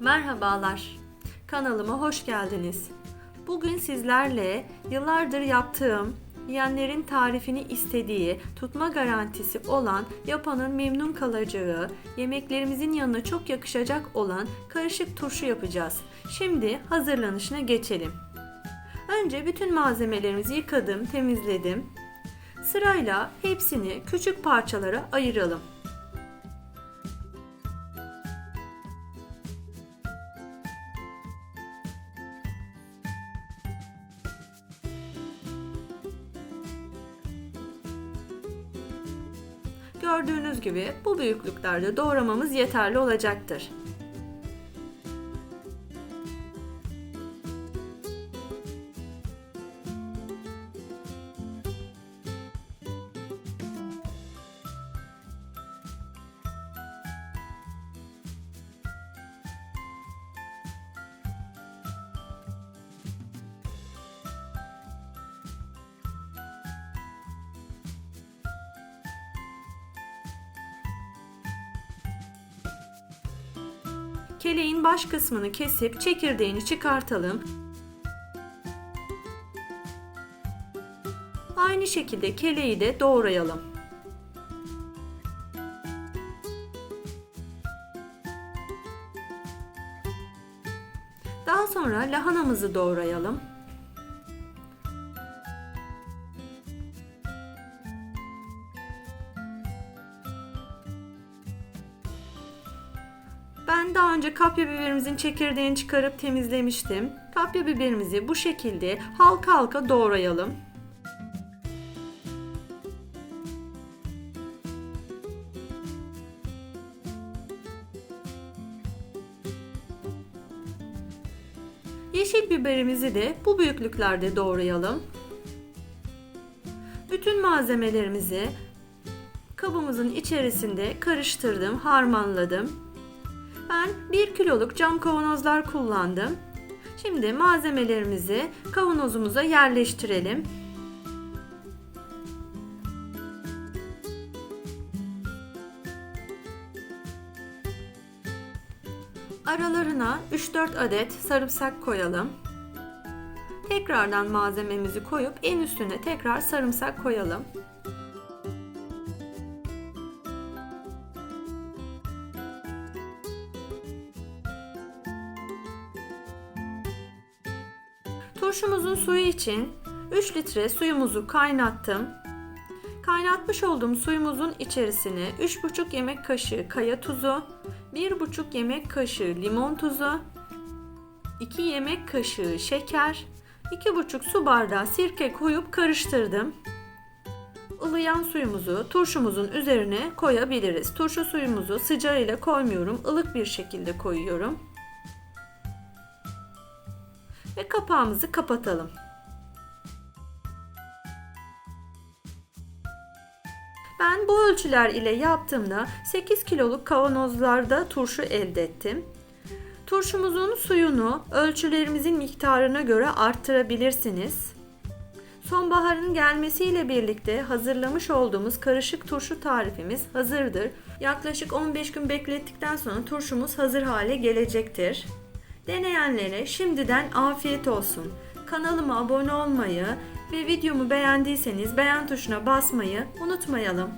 Merhabalar. Kanalıma hoş geldiniz. Bugün sizlerle yıllardır yaptığım, yiyenlerin tarifini istediği, tutma garantisi olan, yapanın memnun kalacağı, yemeklerimizin yanına çok yakışacak olan karışık turşu yapacağız. Şimdi hazırlanışına geçelim. Önce bütün malzemelerimizi yıkadım, temizledim. Sırayla hepsini küçük parçalara ayıralım. Gördüğünüz gibi bu büyüklüklerde doğramamız yeterli olacaktır. Keleğin baş kısmını kesip çekirdeğini çıkartalım. Aynı şekilde keleği de doğrayalım. Daha sonra lahanamızı doğrayalım. Ben daha önce kapya biberimizin çekirdeğini çıkarıp temizlemiştim. Kapya biberimizi bu şekilde halka halka doğrayalım. Yeşil biberimizi de bu büyüklüklerde doğrayalım. Bütün malzemelerimizi kabımızın içerisinde karıştırdım, harmanladım. Ben 1 kiloluk cam kavanozlar kullandım. Şimdi malzemelerimizi kavanozumuza yerleştirelim. Aralarına 3-4 adet sarımsak koyalım. Tekrardan malzememizi koyup en üstüne tekrar sarımsak koyalım. Turşumuzun suyu için 3 litre suyumuzu kaynattım. Kaynatmış olduğum suyumuzun içerisine 3,5 yemek kaşığı kaya tuzu, 1,5 yemek kaşığı limon tuzu, 2 yemek kaşığı şeker, 2,5 su bardağı sirke koyup karıştırdım. Ilıyan suyumuzu turşumuzun üzerine koyabiliriz. Turşu suyumuzu sıcağıyla koymuyorum, ılık bir şekilde koyuyorum ve kapağımızı kapatalım. Ben bu ölçüler ile yaptığımda 8 kiloluk kavanozlarda turşu elde ettim. Turşumuzun suyunu ölçülerimizin miktarına göre arttırabilirsiniz. Sonbaharın gelmesiyle birlikte hazırlamış olduğumuz karışık turşu tarifimiz hazırdır. Yaklaşık 15 gün beklettikten sonra turşumuz hazır hale gelecektir. Deneyenlere şimdiden afiyet olsun. Kanalıma abone olmayı ve videomu beğendiyseniz beğen tuşuna basmayı unutmayalım.